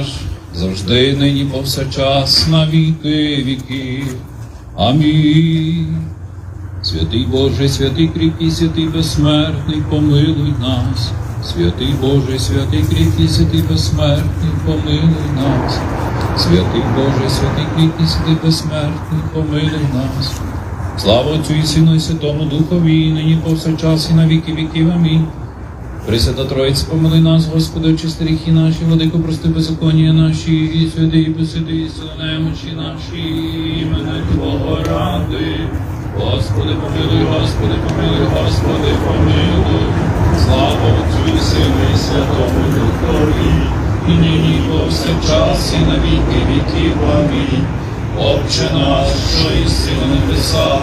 наш, завжди, нині повсякчас, на віки віків. Амінь. Святий Боже, святий кріпкий, святий безсмертний, помилуй нас. Святий Боже, святий кріпкий, святий безсмертний, помилуй нас. Святий Боже, святий кріпкий, святий безсмертний, помилуй нас. Слава Отцю і Сину і Святому Духові, нині повсякчас і на віки віків. Амінь. Пресвята Троїць, помили нас, Господи, очисти гріхи наші, владико, прости беззаконня наші, і святи, і посиди, і немочі наші, імени Твого ради. Господи, помилуй, Господи, помилуй, Господи, помилуй. Слава Отцю і Сину і Святому Духові, і нині і повсякчас, і на віки віків. Амінь. Отче наш, що єси на небесах,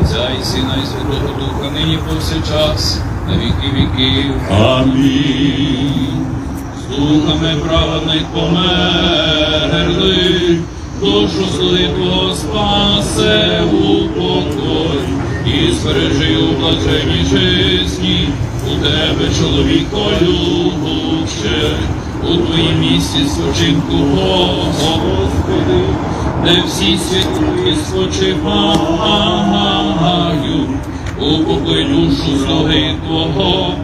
Отця і Сина, і Святого Духа, нині повсякчас, на віки віків. Амінь. Слухами праведних померли, душу злитого спасе у покой, і збережи у блаженні чесні, у тебе чоловіко любче, у твоїм місці спочинку, Господи, де всі святі спочивають, упокой душу слуги Твого,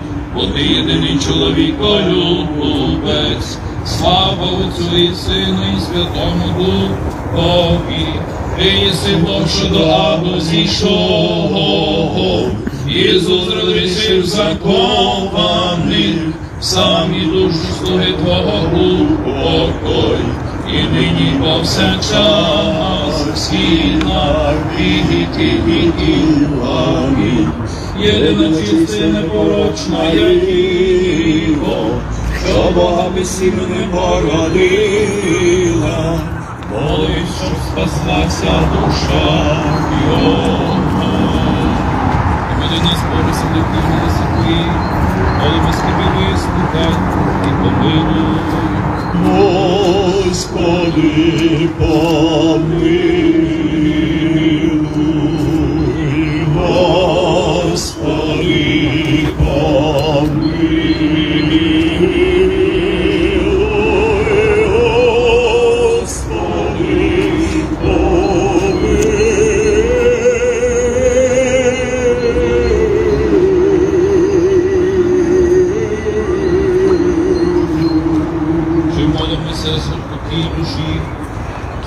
єдиний чоловіко любець, слава Отцю і Сину і Святому Духові, ти єси Бог, що до аду зійшов, Ісус розрішив закованих, самі душу слуги Твого упокой, і нині повсякчас, всі на віки віків. Амінь. Єдина чиста, непорочна я діво, що Бога безсім'ю не породила, молись, щоб спаслася душа його. Веди нас, Боже, селективні на святої, молимось тобі вислухай і помилуй. Господи, помилуй,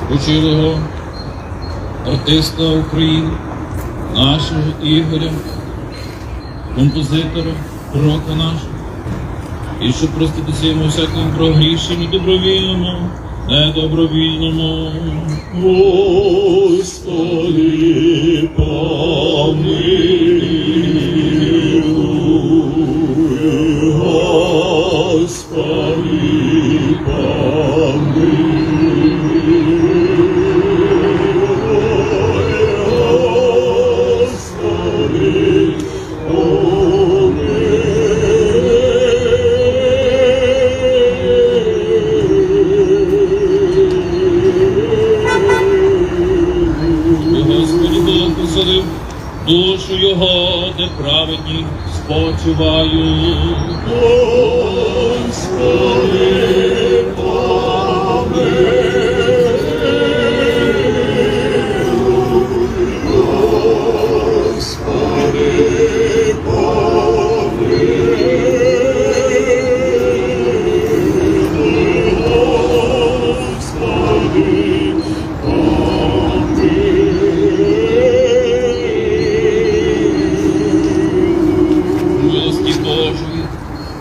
спочилого артиста України, нашого Ігоря, композитора, пророка нашого, і щоб проститися йому всякому прогрішенню добровільному, недобровільному. Господи, помилуй, Господи, помилуй,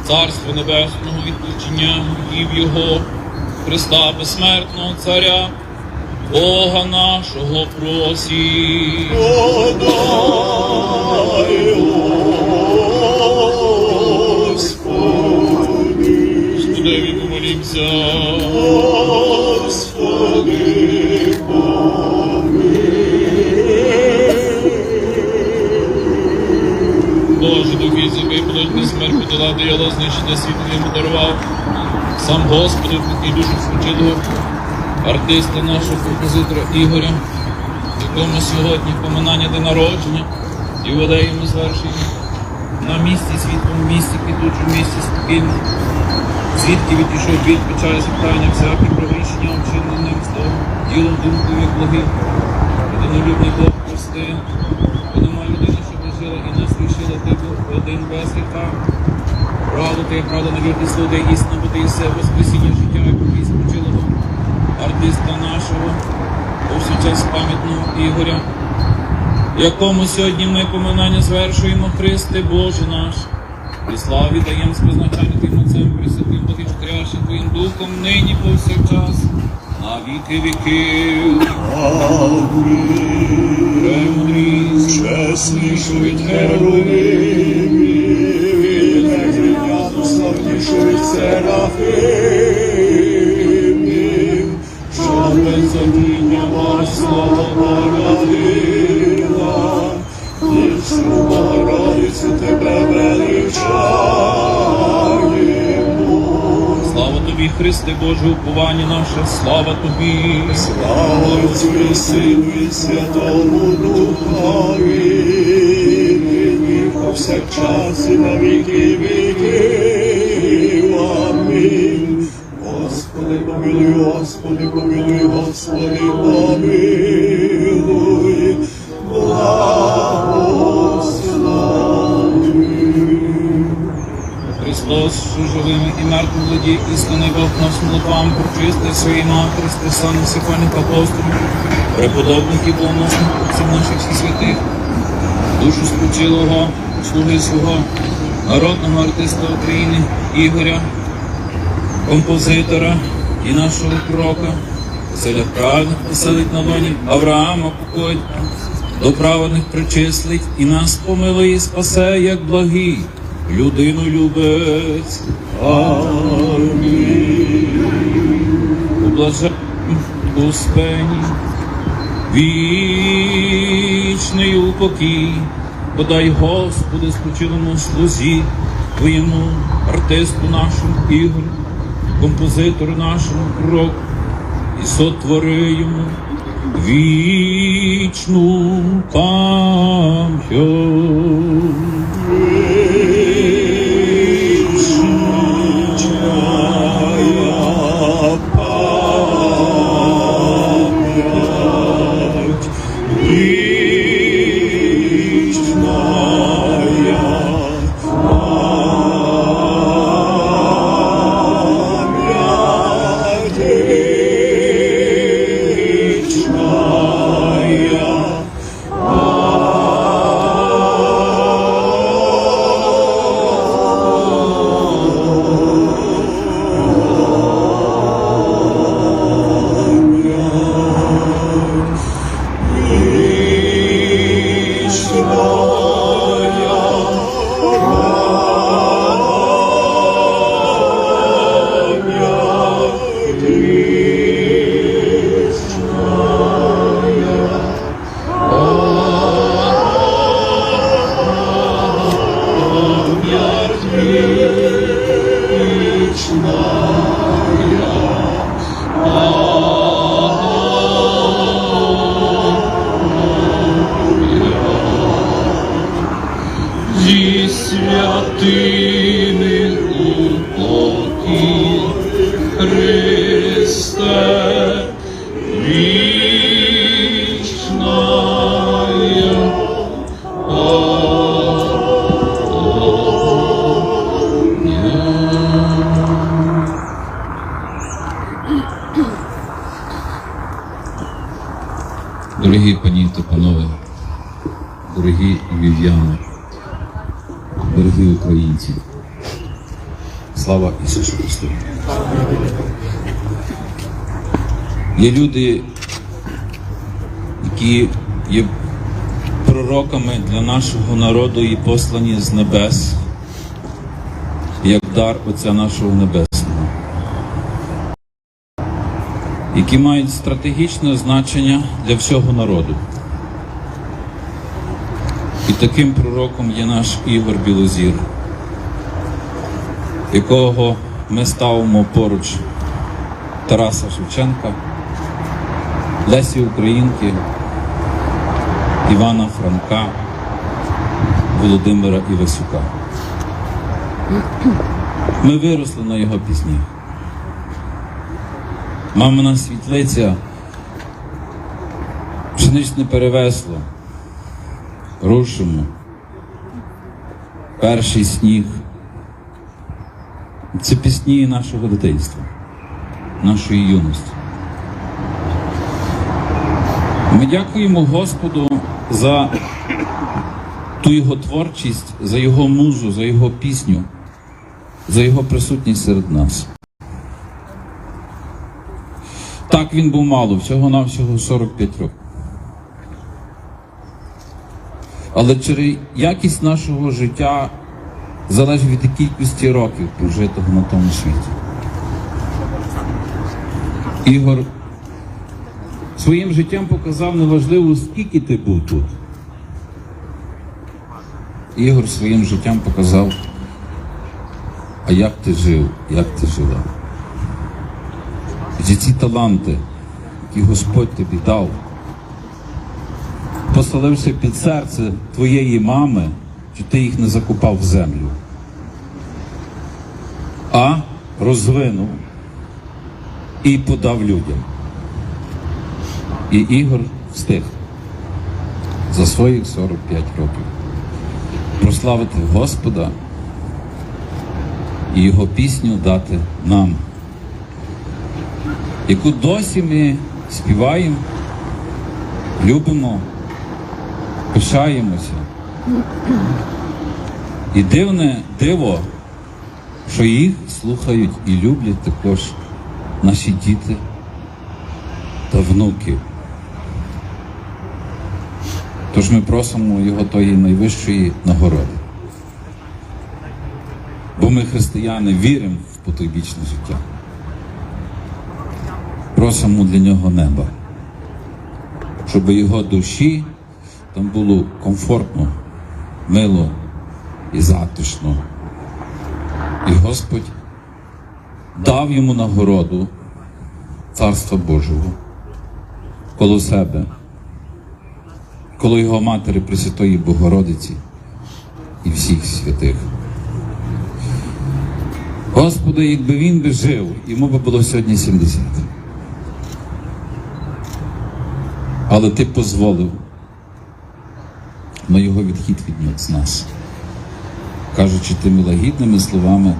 Царство Небесного відключення дів Його, Христа Безсмертного Царя, Бога нашого просі. Господи, помолімся. Господи, помилуй. Помолімся. Господи, Господь на смерть подолав, диявола знищити світло йому дарував. Сам Господь, який душу спочилого, артиста нашого композитора Ігоря, якому сьогодні поминання день народження і йому звершення на місці, світлому місці, квітучому місці спокійно. Звідки відійшов від печалі запитання, всяке провищення, вчинене ним словом, ділом, думкою, як благим. Одинолюбний Бог прости, людини, і нас лишила ти один без гріха. Ти правда на вірний слово, де істина, ти все воскресіння життя, і повість почилого артиста нашого, повсякчас пам'ятного Ігоря, якому сьогодні ми поминання звершуємо Христе Боже наш. І славі даєм з призначання Твоїм Отцем, Пресвятим Богичтрящим Твоїм Духом, нині повсякчас, на віки віків. Чесніший від херовимів, від незрівняно славніший від серафимів, що без заміння слава породила, Дівчину Богородицю тебе величаємо. слава Тобі, Христе Боже, слава Тобі. Слава Отцю Сину і Святому Духові, і повсякчас і на віки. Амінь. Господи, помилуй, Господи, помилуй, Господи, помилуй. Живими і мертвим владі, істинний Бог нас молитвам, прочисти свої матері, списаних сихвальних апостолів, преподобників, благоносних отців наших всіх святих, душу спочилого, слуги свого, народного артиста України, Ігоря, композитора і нашого пророка, Василя праведних поселить на лоні, Авраама покоїть, до праведних причислить і нас помилує і спасе, як благий, людину любець. У блаженнім Успені, вічний упокій, подай Господи спочилому слузі, Твоєму артисту нашому Ігорю, композитору нашому пророку, і сотвори йому вічну пам'ять. Пані та панове, дорогі львів'яни, дорогі українці, слава Ісусу Христу! Є люди, які є пророками для нашого народу і послані з небес, як дар Отця нашого Небесного, які мають стратегічне значення для всього народу. І таким пророком є наш Ігор Білозір, якого ми ставимо поруч Тараса Шевченка, Лесі Українки, Івана Франка, Володимира Івасюка. Ми виросли на його піснях. Мамина світлиця, пшеничне перевесло, рушимо, перший сніг. Це пісні нашого дитинства, нашої юності. Ми дякуємо Господу за ту його творчість, за його музу, за його пісню, за його присутність серед нас. Так він був мало, всього-навсього 45 років. Але через якість нашого життя залежить від кількості років прожитого на тому світі. Ігор своїм життям показав неважливо, скільки ти був тут. Ігор своїм життям показав, а як ти жив, як ти жила. І ці таланти, які Господь тобі дав, поселився під серце твоєї мами, чи ти їх не закопав в землю, а розвинув і подав людям. І Ігор встиг за своїх 45 років прославити Господа і його пісню дати нам, яку досі ми співаємо, любимо, пишаємося. І дивне диво, що їх слухають і люблять також наші діти та внуки. Тож ми просимо його тої найвищої нагороди. Бо ми, християни, віримо в потойбічне життя. Просимо для нього неба, щоб його душі там було комфортно, мило і затишно. І Господь дав йому нагороду Царства Божого коло себе, коло його матері Пресвятої Богородиці і всіх святих. Господи, якби він би жив, йому би було сьогодні 70. Але ти дозволив на його відхід від нас, кажучи тими лагідними словами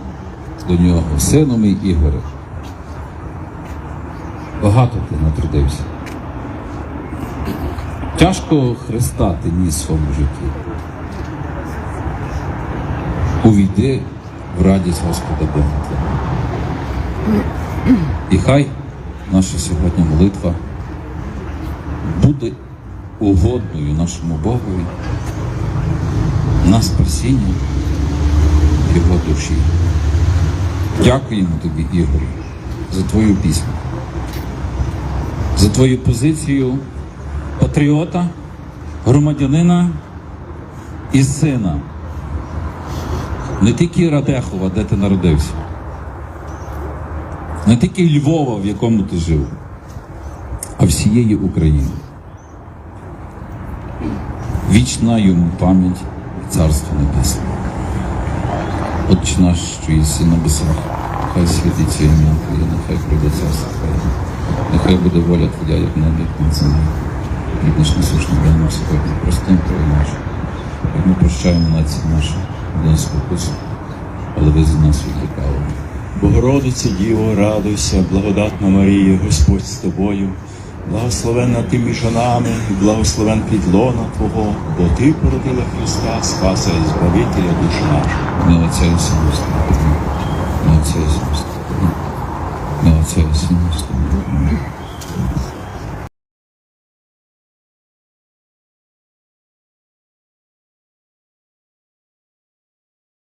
до нього, сину мій Ігоре, багато ти натрудився. Тяжко Христа ти ніс своєму житті. Увійди в радість Господа Бога. І хай наша сьогодні молитва буде угодною нашому Богові на спасіння Його душі. Дякуємо тобі, Ігорю, за твою пісню, за твою позицію патріота, громадянина і сина. Не тільки Радехова, де ти народився, не тільки Львова, в якому ти жив, всієї України. Вічна йому пам'ять і царство небесне. Отче наш, що єси на небесах, хай святиться ім'я Твоє, нехай прийде царство Твоє, нехай буде воля Твоя, як небі, так на землі. Хліб наш насущний дай нам сьогодні, простим Твоє наше, як ми прощаємо нації наші, до нас спокусу, але визволь нас від лукавого. Богородице Діво, радуйся, благодатна Марія, Господь з тобою, Благословенна ти між нами, і благословен підлона Твого, бо Ти породила Христа, Спаса і Збавителя душ наших. На Отця і Сину Слава, на Отця і Сину на Отця і